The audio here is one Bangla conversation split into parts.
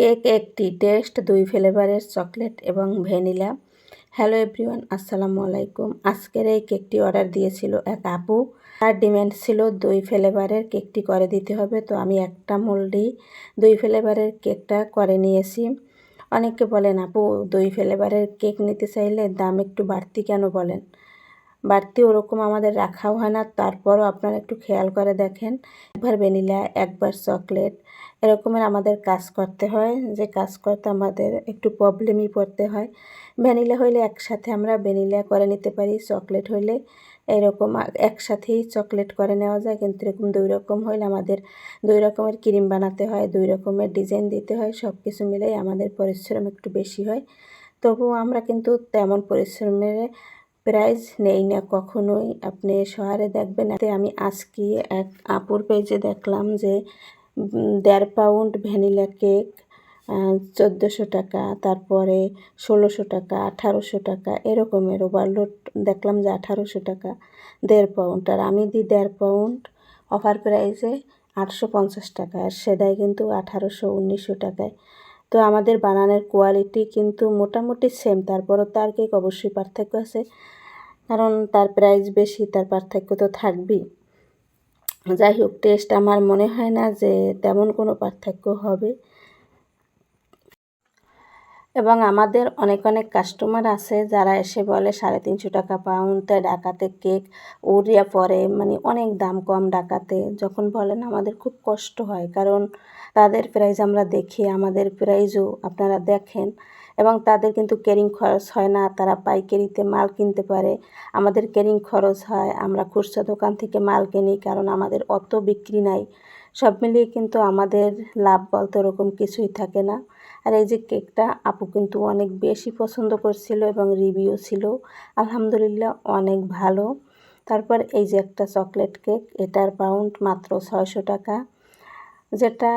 কেক, একটি টেস্ট, দুই ফ্লেভারের চকলেট এবং ভ্যানিলা। হ্যালো এভরিওয়ান, আসসালামু আলাইকুম। আজকের এই কেকটি অর্ডার দিয়েছিল এক আপু। তার ডিমান্ড ছিল দুই ফ্লেভারের কেকটি করে দিতে হবে। তো আমি একটা মোল্ডেই দুই ফ্লেভারের কেকটা করে নিয়েছি। অনেকে বলেন, আপু, দুই ফ্লেভারের কেক নিতে চাইলে দাম একটু বাড়তি কেন বলেন? বাড়তি ওরকম আমাদের রাখাও হয় না। তারপরও আপনারা একটু খেয়াল করে দেখেন। একবার ভ্যানিলা, একবার চকলেট, এরকমের আমাদের কাজ করতে হয়। যে কাজ করতে আমাদের একটু প্রবলেমই পড়তে হয়। ভ্যানিলা হইলে একসাথে আমরা ভ্যানিলা করে নিতে পারি, চকলেট হইলে এরকম একসাথেই চকলেট করে নেওয়া যায়। কিন্তু এরকম দুই রকম হইলে আমাদের দুই রকমের ক্রিম বানাতে হয়, দুই রকমের ডিজাইন দিতে হয়। সব কিছু মিলেই আমাদের পরিশ্রম একটু বেশি হয়। তবুও আমরা কিন্তু তেমন পরিশ্রমের প্রাইজ নেই না, কখনোই। আপনি শহরে দেখবেন আমি আজকে এক আপুর পেজে দেখলাম যে দেড় পাউন্ড ভ্যানিলা কেক চোদ্দোশো টাকা, তারপরে ষোলোশো টাকা, আঠারোশো টাকা, এরকমের ওভারলোড দেখলাম যে আঠারোশো টাকা, দেড় পাউন্ড আর আমি দিই দেড় পাউন্ড অফার প্রাইসে আটশো পঞ্চাশ টাকা, আর সেদাই কিন্তু আঠারোশো, উনিশশো টাকায়। তো আমাদের বানানের কোয়ালিটি কিন্তু মোটামুটি সেম তারপরও তার কেক অবশ্যই পার্থক্য আছে। কারণ তার প্রাইস বেশি, তার পার্থক্য তো থাকবেই। যাই হোক টেস্ট আমার মনে হয় না যে তেমন কোনো পার্থক্য হবে। এবং আমাদের অনেক অনেক কাস্টমার আছে যারা এসে বলে, সাড়ে তিনশো টাকা পাউন্ডে ডাকাতে কেক উড়িয়া পরে। মানে অনেক দাম কম ডাকাতে যখন বলেন, আমাদের খুব কষ্ট হয়। কারণ তাদের প্রাইস আমরা দেখি, আমাদের প্রাইজও আপনারা দেখেন। এবং তাদের কিন্তু ক্যারিং খরচ হয় না। তারা পাইকারিতে মাল কিনতে পারে। আমাদের ক্যারিং খরচ হয়। আমরা খুচরা দোকান থেকে মাল কিনি কারণ আমাদের অত বিক্রি নাই। সব মিলিয়ে কিন্তু আমাদের লাভ বলতে ওরকম কিছুই থাকে না। আর এই যে কেকটা আপু কিন্তু অনেক বেশি পছন্দ করছিল এবং রিভিউ ছিল। আলহামদুলিল্লাহ অনেক ভালো। তারপর এই যে একটা চকলেট কেক এটার পাউন্ড মাত্র ছয়শো টাকা। যেটা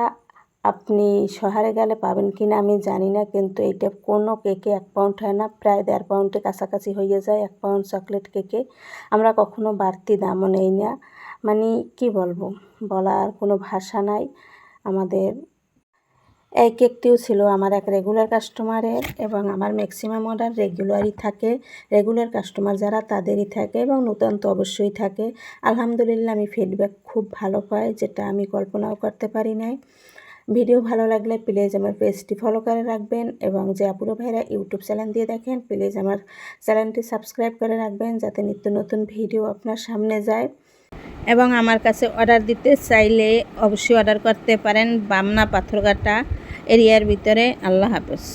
আপনি শহরে গেলে পাবেন কি না আমি জানি না, কিন্তু এইটা কোনো কেকে এক পাউন্ড হয় না, প্রায় দেড় পাউন্ডে কাছাকাছি হয়ে যায়, এক পাউন্ড চকলেট কেকে। আমরা কখনো বাড়তি দামও নেই না। মানে কি বলব, বলার কোনো ভাষা নাই। আমাদের এই কেকটিও ছিল আমার এক রেগুলার কাস্টমারের এবং আমার ম্যাক্সিমাম অর্ডার রেগুলারই থাকে। রেগুলার কাস্টমার যারা তাদেরই থাকে এবং নূতন তো অবশ্যই থাকে। আলহামদুলিল্লাহ আমি ফিডব্যাক খুব ভালো পাই, যেটা আমি কল্পনাও করতে পারি নাই। ভিডিও ভালো লাগলে প্লিজ আমার পেজটি ফলো করে রাখবেন এবং যে আপুরো ভাইরা ইউটিউব চ্যানেল দিয়ে দেখেন, প্লিজ আমার চ্যানেলটি সাবস্ক্রাইব করে রাখবেন যাতে নিত্য নতুন ভিডিও আপনার সামনে যায়। এবং আমার কাছে অর্ডার দিতে চাইলে অবশ্যই অর্ডার করতে পারেন বামনা পাথরঘাটা এরিয়ার ভিতরে। আল্লাহ হাফেজ।